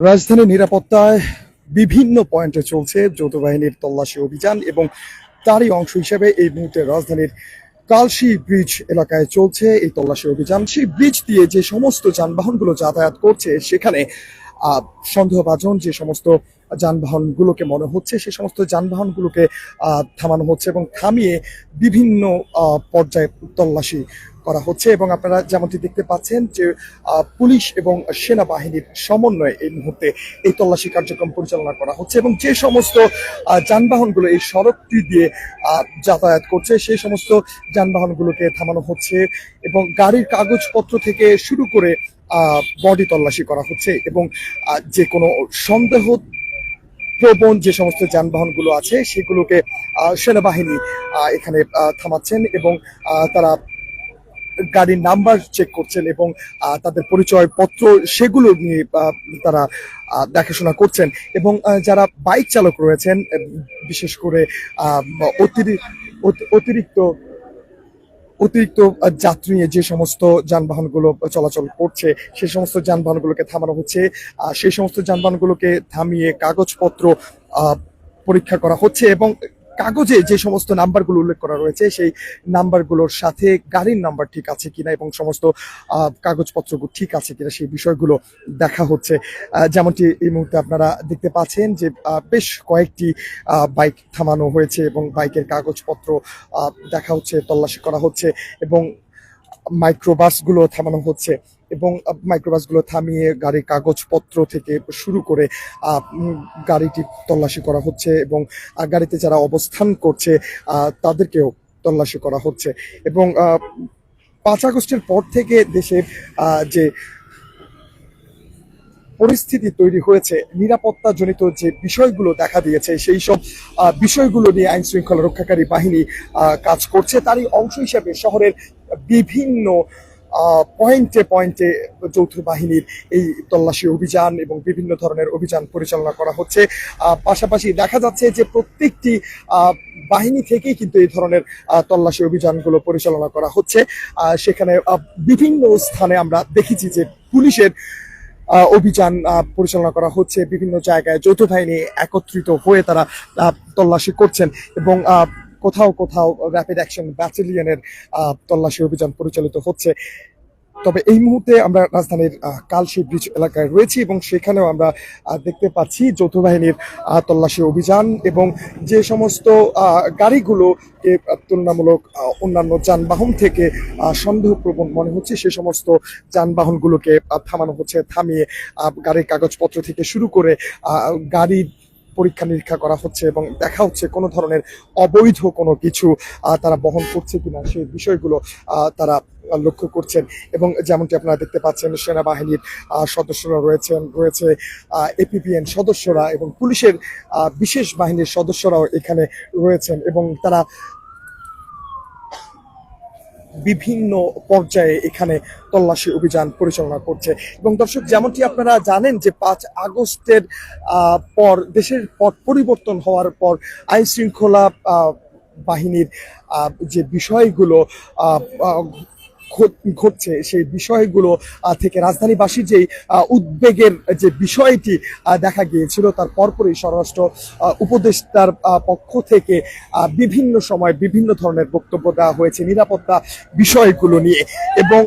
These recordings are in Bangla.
রাজধানীর নিরাপত্তায় বিভিন্ন পয়েন্টে চলছে যৌথ বাহিনীর তল্লাশি অভিযান এবং তারই অংশ হিসেবে এই মুহূর্তে রাজধানীর কালশি ব্রিজ এলাকায় চলছে এই তল্লাশি অভিযান। সেই ব্রিজ দিয়ে যে সমস্ত যানবাহনগুলো যাতায়াত করছে, সেখানে সন্দেহভাজন যে সমস্ত যানবাহনগুলোকে মনে হচ্ছে, সে সমস্ত যানবাহনগুলোকে থামানো হচ্ছে এবং থামিয়ে বিভিন্ন পর্যায়ে তল্লাশি করা হচ্ছে এবং আপনারা যেমনটি দেখতে পাচ্ছেন যে পুলিশ এবং সেনাবাহিনীর সমন্বয়ে এই মুহূর্তে এই তল্লাশি কার্যক্রম পরিচালনা করা হচ্ছে এবং যে সমস্ত যানবাহনগুলো এই সড়কটি দিয়ে যাতায়াত করছে, সেই সমস্ত যানবাহনগুলোকে থামানো হচ্ছে এবং গাড়ির কাগজপত্র থেকে শুরু করে বডি তল্লাশি করা হচ্ছে এবং যে কোনো সন্দেহ প্রবণ যে সমস্ত যানবাহনগুলো আছে সেগুলোকে সেনাবাহিনী এখানে থামাচ্ছেন এবং তারা গাড়ির নাম্বার চেক করছেন এবং তাদের পরিচয়পত্র সেগুলো নিয়ে তারা দেখাশোনা করছেন এবং যারা বাইক চালক রয়েছেন বিশেষ করে আহ, অতিরি- অতি- অতিরিক্ত অতিরিক্ত যাত্রী নিয়ে যে সমস্ত যানবাহনগুলো চলাচল করছে, সে সমস্ত যানবাহনগুলোকে থামানো হচ্ছে সেই সমস্ত যানবাহনগুলোকে থামিয়ে কাগজপত্র পরীক্ষা করা হচ্ছে এবং কাগজে যে সমস্ত নাম্বারগুলো উল্লেখ করা রয়েছে, সেই নাম্বারগুলোর সাথে গাড়ির নাম্বার ঠিক আছে কিনা এবং সমস্ত কাগজপত্রগুলো ঠিক আছে কিনা সেই বিষয়গুলো দেখা হচ্ছে। যেমনটি এই মুহূর্তে আপনারা দেখতে পাচ্ছেন যে বেশ কয়েকটি বাইক থামানো হয়েছে এবং বাইকের কাগজপত্র দেখা হচ্ছে, তল্লাশি করা হচ্ছে এবং মাইক্রোবাসগুলো থামানো হচ্ছে। এবং মাইক্রোবাসগুলো থামিয়ে গাড়ির কাগজপত্র থেকে শুরু করে গাড়িটি তল্লাশি করা হচ্ছে এবং গাড়িতে যারা অবস্থান করছে তাদেরকেও তল্লাশি করা হচ্ছে এবং পাঁচ আগস্টের পর থেকে দেশের যে পরিস্থিতি তৈরি হয়েছে নিরাপত্তা জনিত যে বিষয়গুলো দেখা দিয়েছে, সেই সব বিষয়গুলো নিয়ে আইন শৃঙ্খলা রক্ষাকারী বাহিনী কাজ করছে। তারই অংশ হিসেবে শহরের বিভিন্ন পয়েন্টে পয়েন্টে যৌথ বাহিনীর এই তল্লাশি অভিযান এবং বিভিন্ন ধরনের অভিযান পরিচালনা করা হচ্ছে। পাশাপাশি দেখা যাচ্ছে যে প্রত্যেকটি বাহিনী থেকেই কিন্তু এই ধরনের তল্লাশি অভিযানগুলো পরিচালনা করা হচ্ছে। সেখানে বিভিন্ন স্থানে আমরা দেখেছি যে পুলিশের অভিযান পরিচালনা করা হচ্ছে। বিভিন্ন জায়গায় যৌথ বাহিনী একত্রিত হয়ে তারা তল্লাশি করছেন এবং কোথাও কোথাও র্যাপিড অ্যাকশন ব্যাটালিয়নের তল্লাশি অভিযান পরিচালিত হচ্ছে। তবে এই মুহূর্তে আমরা রাজধানীর কালশি ব্রিজ এলাকায় রয়েছি এবং সেখানেও আমরা দেখতে পাচ্ছি যৌথ বাহিনীর তল্লাশি অভিযান এবং যে সমস্ত আহ, গাড়িগুলোকে তুলনামূলক অন্যান্য যানবাহন থেকে সন্দেহপ্রবণ মনে হচ্ছে সে সমস্ত যানবাহনগুলোকে থামানো হচ্ছে থামিয়ে গাড়ির কাগজপত্র থেকে শুরু করে গাড়ির পরীক্ষা নিরীক্ষা করা হচ্ছে এবং দেখা হচ্ছে কোনো ধরনের অবৈধ কোনো কিছু তারা বহন করছে কিনা সেই বিষয়গুলো তারা লক্ষ্য করছেন এবং যেমনটি আপনারা দেখতে পাচ্ছেন, সেনাবাহিনীর সদস্যরা রয়েছেন, রয়েছে এপিপিএন সদস্যরা এবং পুলিশের বিশেষ বাহিনীর সদস্যরাও এখানে রয়েছেন এবং তারা বিভিন্ন পর্যায়ে এখানে তল্লাশি অভিযান পরিচালনা করছে। এবং দর্শক, যেমনটি আপনারা জানেন যে পাঁচ আগস্টের পর, দেশের পথ পরিবর্তন হওয়ার পর আইন শৃঙ্খলা বাহিনীর যে বিষয়গুলো ঘটছে, সেই বিষয়গুলো থেকে রাজধানীবাসীর যেই উদ্বেগের যে বিষয়টি দেখা গিয়েছিল, তার পরপরই স্বরাষ্ট্র উপদেষ্টার পক্ষ থেকে বিভিন্ন সময় বিভিন্ন ধরনের বক্তব্য দেওয়া হয়েছে নিরাপত্তা বিষয়গুলো নিয়ে এবং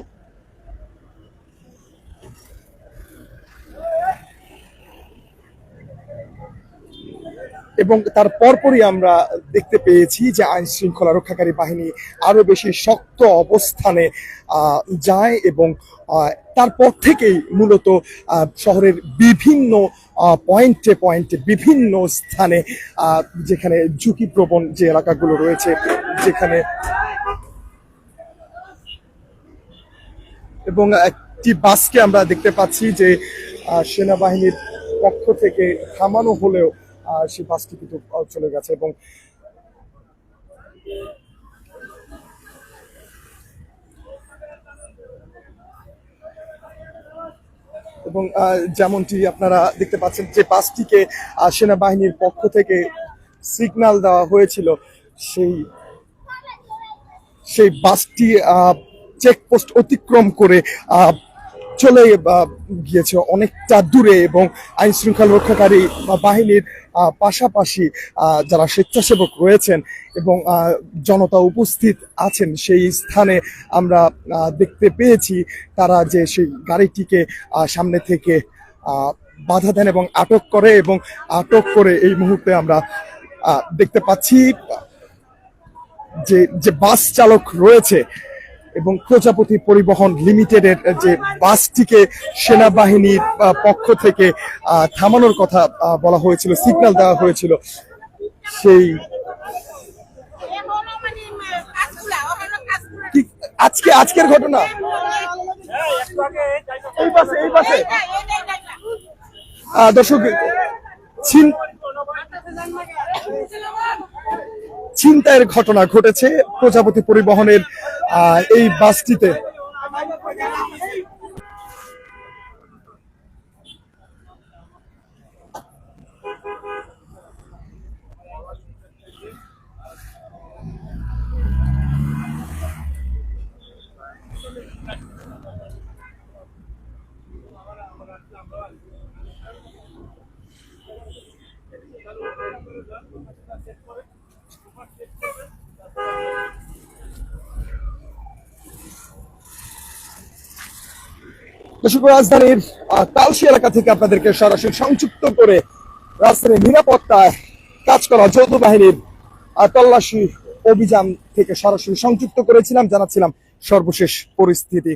এবং তার পরপরই আমরা দেখতে পেয়েছি যে আইন শৃঙ্খলা রক্ষাকারী বাহিনী আরও বেশি শক্ত অবস্থানে যায় এবং তারপর থেকেই মূলত শহরের বিভিন্ন পয়েন্টে পয়েন্টে বিভিন্ন স্থানে যেখানে ঝুঁকিপ্রবণ যে এলাকাগুলো রয়েছে, যেখানে এবং একটি বাসকে আমরা দেখতে পাচ্ছি যে সেনাবাহিনীর পক্ষ থেকে থামানো হলেও আহ, সেই বাসটি কিন্তু চলে গেছে এবং এবং যেমনটি আপনারা দেখতে পাচ্ছেন যে বাসটিকে সেনাবাহিনীর পক্ষ থেকে সিগন্যাল দেওয়া হয়েছিল সেই সেই বাসটি চেকপোস্ট অতিক্রম করে চলে গিয়েছে অনেকটা দূরে এবং আইন শৃঙ্খলা রক্ষাকারী, বা বাহিনীর পাশাপাশি যারা স্বেচ্ছাসেবক রয়েছেন এবং জনতা উপস্থিত আছেন, সেই স্থানে আমরা দেখতে পেয়েছি তারা যে সেই গাড়িটিকে সামনে থেকে বাধা দেন এবং আটক করে এবং আটক করে এই মুহূর্তে আমরা দেখতে পাচ্ছি যে যে বাস চালক রয়েছে এবং প্রজাপতি পরিবহন লিমিটেডের যে বাসটিকে সেনাবাহিনীর পক্ষ থেকে থামানোর কথা বলা হয়েছিল, সিগন্যাল দেওয়া হয়েছিল, সেই আজকে, আজকের ঘটনা? এই দর্শক ঘটনা ঘটেছে। প্রজাপতি পরিবহনের এই বাসটিতে। দর্শক, রাজধানীর তালসি এলাকা থেকে আপনাদেরকে সরাসরি সংযুক্ত করে রাজধানীর নিরাপত্তায় কাজ করা যৌথ বাহিনীর তল্লাশি অভিযান থেকে সরাসরি সংযুক্ত করেছিলাম, জানাচ্ছিলাম সর্বশেষ পরিস্থিতি।